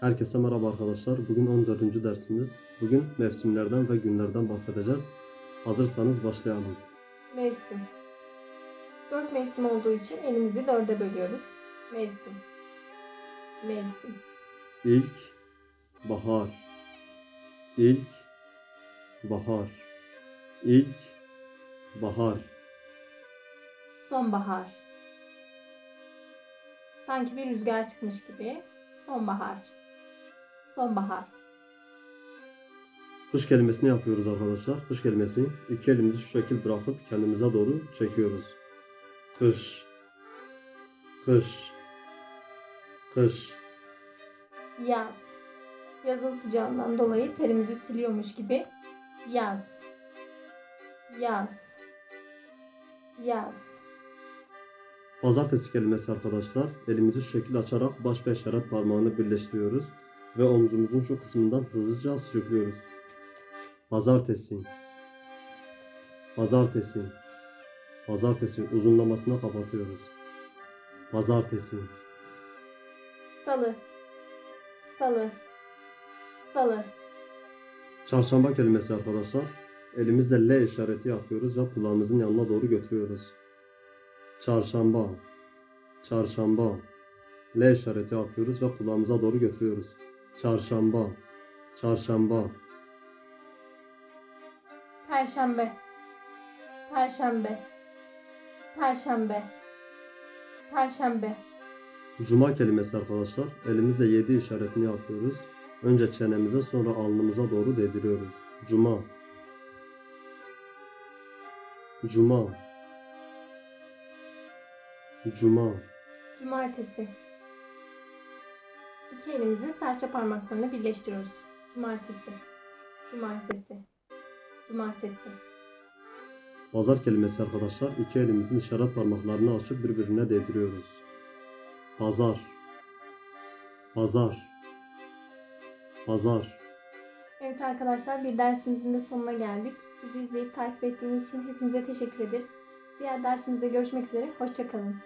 Herkese merhaba arkadaşlar. Bugün 14. dersimiz. Bugün mevsimlerden ve günlerden bahsedeceğiz. Hazırsanız başlayalım. Mevsim. Dört mevsim olduğu için elimizi dörde bölüyoruz. Mevsim. Mevsim. İlk bahar. İlk bahar. İlk bahar. Sonbahar. Sanki bir rüzgar çıkmış gibi. Sonbahar. Sonbahar. Kış kelimesini yapıyoruz arkadaşlar. Kış kelimesi iki elimizi şu şekil bırakıp kendimize doğru çekiyoruz. Kış. Kış. Kış. Yaz. Yazın sıcağından dolayı terimizi siliyormuş gibi. Yaz. Yaz. Yaz. Pazartesi kelimesi arkadaşlar. Elimizi şu şekilde açarak baş ve işaret parmağını birleştiriyoruz. Ve omzumuzun şu kısmından hızlıca sürüklüyoruz. Pazartesi. Pazartesi. Pazartesi uzunlamasına kapatıyoruz. Pazartesi. Salı. Salı. Salı. Çarşamba kelimesi arkadaşlar. Elimizle L işareti yapıyoruz ve kulağımızın yanına doğru götürüyoruz. Çarşamba. Çarşamba. L işareti yapıyoruz ve kulağımıza doğru götürüyoruz. Çarşamba. Çarşamba. Perşembe. Perşembe. Perşembe. Perşembe. Cuma kelimesi arkadaşlar. Elimizle 7 işaretini yapıyoruz. Önce çenemize sonra alnımıza doğru değdiriyoruz. Cuma. Cuma. Cuma. Cumartesi. İki elimizin serçe parmaklarını birleştiriyoruz. Cumartesi. Cumartesi. Cumartesi. Pazar kelimesi arkadaşlar. iki elimizin işaret parmaklarını açıp birbirine değdiriyoruz. Pazar. Pazar. Pazar. Evet arkadaşlar bir dersimizin de sonuna geldik. Bizi izleyip takip ettiğiniz için hepinize teşekkür ederiz. Diğer dersimizde görüşmek üzere. Hoşçakalın.